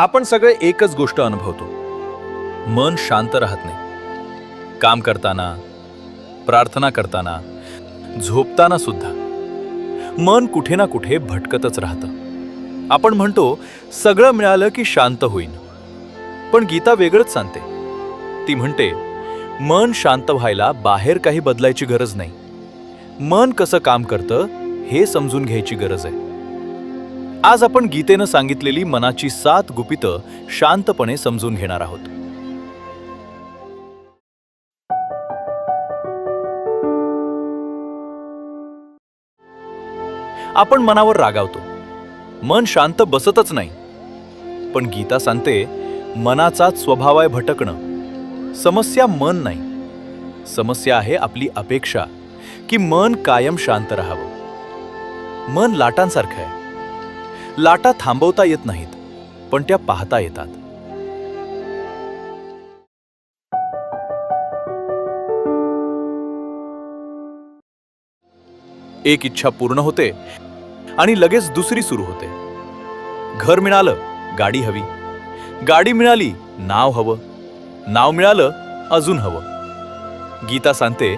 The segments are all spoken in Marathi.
आपण सगळे एकच गोष्ट अनुभवतो. मन शांत राहत नाही. काम करताना प्रार्थना करताना झोपताना सुद्धा. मन कुठे ना कुठे भटकतच राहतं. आपण म्हणतो सगळं मिळालं की शांत होईन. पण गीता वेगळंच सांगते. ती म्हणते मन शांत व्हायला बाहेर काही बदलायची गरज नाही. मन कसं काम करतं हे समजून घ्यायची गरज आहे. आज आपण गीतेनं सांगितलेली मनाची सात गुपितं शांतपणे समजून घेणार आहोत. आपण मनावर रागावतो. मन शांत बसतच नाही. पण गीता सांगते मनाचाच स्वभाव आहे भटकणं. समस्या मन नाही. समस्या आहे आपली अपेक्षा की मन कायम शांत राहावं. मन लाटांसारखं आहे. लाटा थांबवता येत नाहीत पण त्या पाहता येतात. एक इच्छा पूर्ण होते आणि लगेच दुसरी सुरू होते. घर मिळालं गाडी हवी. गाडी मिळाली नाव हवं. नाव मिळालं अजून हवं. गीता सांगते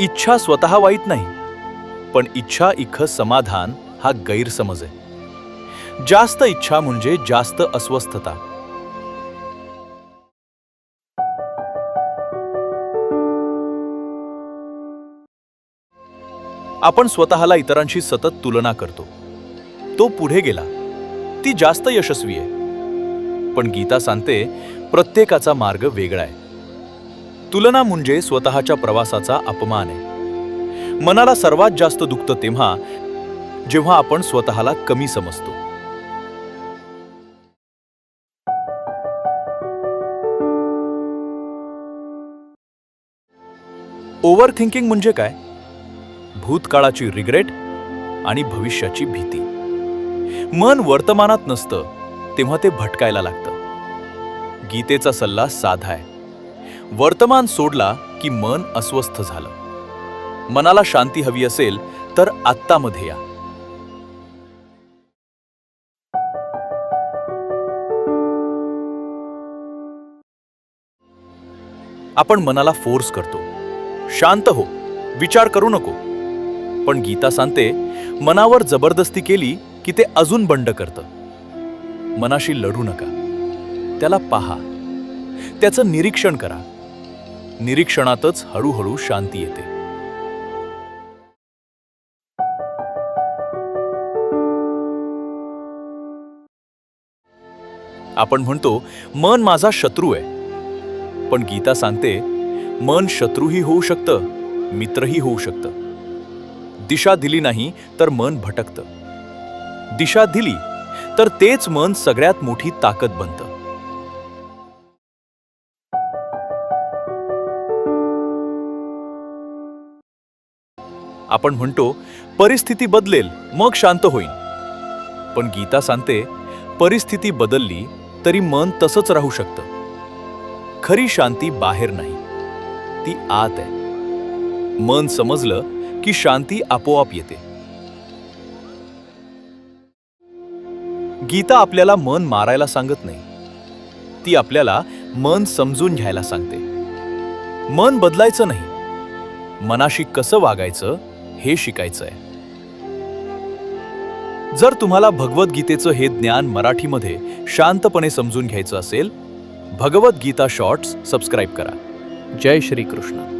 इच्छा स्वतः वाईट नाही पण इच्छा इख समाधान हा गैरसमज आहे. जास्त इच्छा म्हणजे जास्त अस्वस्थता. आपण स्वतःला इतरांशी सतत तुलना करतो. तो पुढे गेला. ती जास्त यशस्वी आहे. पण गीता सांगते प्रत्येकाचा मार्ग वेगळा आहे. तुलना म्हणजे स्वतःच्या प्रवासाचा अपमान आहे. मनाला सर्वात जास्त दुखतं तेव्हा जेव्हा आपण स्वतःला कमी समजतो. ओव्हर थिंकिंग म्हणजे काय? भूतकाळाची रिग्रेट आणि भविष्याची भीती. मन वर्तमानात नसतं तेव्हा ते भटकायला लागतं. गीतेचा सल्ला साधा आहे. वर्तमान सोडला की मन अस्वस्थ झालं. मनाला शांती हवी असेल तर आत्तामध्ये या. आपण मनाला फोर्स करतो. शांत हो विचार करू नको. पण गीता सांगते मनावर जबरदस्ती केली की ते अजून बंड करतं. मनाशी लढू नका. त्याला पहा. त्याचं निरीक्षण करा. निरीक्षणातच हळूहळू शांती येते. आपण म्हणतो मन माझा शत्रू आहे. पण गीता सांगते मन शत्रूही होऊ शकतं मित्रही होऊ शकतं. दिशा दिली नाही तर मन भटकतं. दिशा दिली तर तेच मन सगळ्यात मोठी ताकद बनतं. आपण म्हणतो परिस्थिती बदलेल मग शांत होईन. पण गीता सांगते परिस्थिती बदलली तरी मन तसंच राहू शकतं. खरी शांती बाहेर नाही. शांती आत आहे. मन समजलं की शांती आपोआप येते. गीता आपल्याला मन मारायला सांगत नाही. ती आपल्याला मन समजून घ्यायला सांगते. मन बदलायचं नाही. मनाशी कसं वागायचं हे शिकायचं आहे. जर तुम्हाला भगवद्गीतेचं हे ज्ञान मराठीमध्ये शांतपणे समजून घ्यायचं असेल भगवद्गीता शॉर्ट्स सबस्क्राईब करा. जय श्रीकृष्ण.